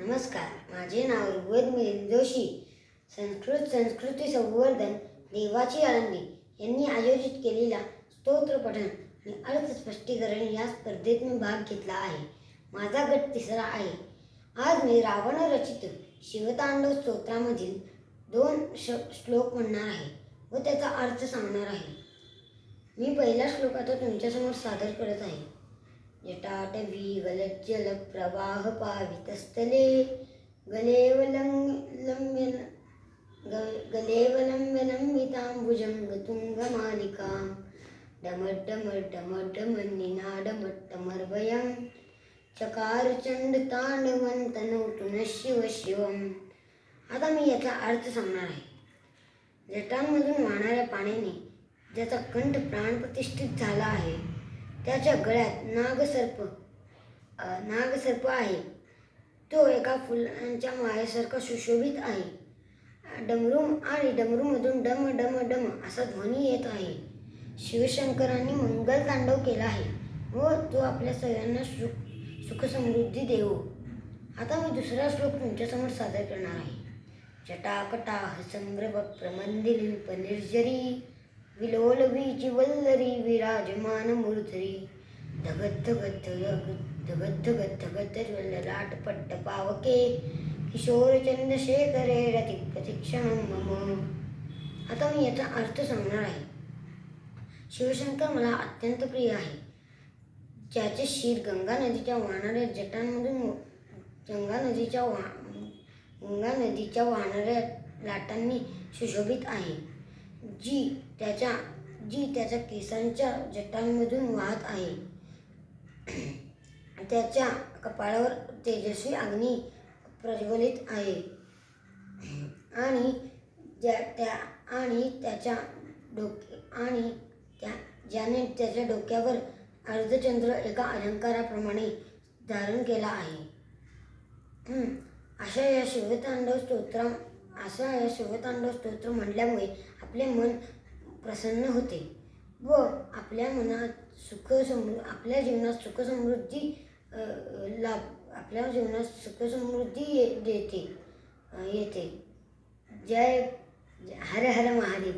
नमस्कार. माझे नाव ऋग्वेद मिलिंद जोशी. संस्कृत संस्कृती संवर्धन देवाची आळंदी यांनी आयोजित केलेला स्तोत्र पठण आणि अर्थ स्पष्टीकरण या स्पर्धेत मी भाग घेतला आहे. माझा गट तिसरा आहे. आज मी रावण रचित शिवतांडव स्तोत्रामधील दोन श श्लोक म्हणणार आहे व त्याचा अर्थ सांगणार आहे. मी पहिल्या श्लोकात तुमच्यासमोर सादर करत आहे. जटाटवी गलज्जल प्रवाह पावितस्थले गलेवलम्यन डमड्डमड्डमड्डमन्निनाडमट्टमर्वयं चकारचण्डताण्डवन्तनोतु न शिव शिवम आता मी याचा अर्थ सांगणार आहे जटांमधून वाहणाऱ्या पाण्याने ज्याचा कंठ प्राणप्रतिष्ठित झाला आहे त्याच्या गळ्यात नागसर्प नागसर्प आहे. तो एका फुलांच्या मायेसारखा सुशोभित आहे. डमरू आणि डमरूमधून डम डम डम असा ध्वनी येत आहे. शिवशंकरांनी मंगल तांडव केला आहे. व तो आपल्या सगळ्यांना सुख सुखसमृद्धी देवो. आता मी दुसरा श्लोक तुमच्यासमोर सादर करणार आहे. जटाकटा संभ्रम प्रमंदिनी पनिर्जरी विलोलवीची वल्लरी विराजमान मूर्धरी धगत धगत धगत धगत धगत ज्वल्ललाट पट्ट पावके. किशोर चंद्रशेखरे रति प्रतीक्षण मम. आता मी याचा अर्थ सांगणार आहे. शिवशंकर मला अत्यंत प्रिय आहे. ज्याचे शीर गंगा नदीच्या वाहणाऱ्या जटांमधून गंगा नदीच्या वा गंगा नदीच्या वाहणाऱ्या लाटांनी सुशोभित आहे. जी त्याच्या जी त्याच्या केसांच्या जटांमधून वाहत आहे. त्याच्या कपाळावर तेजस्वी अग्नी प्रज्वलित आहे. आणि ज्या त्या आणि त्याच्या डोके आणि त्या ज्याने त्याच्या डोक्यावर अर्धचंद्र एका अलंकाराप्रमाणे धारण केला आहे. अशा या शिवतांडव स्तोत्रा असा हे शिवतांडव स्तोत्र म्हणल्यामुळे आपले मन प्रसन्न होते व आपल्या मनात सुख समृ आपल्या जीवनात सुखसमृद्धी लाभ आपल्या जीवनात सुखसमृद्धी ये देते येते. जय हर हर महादेव.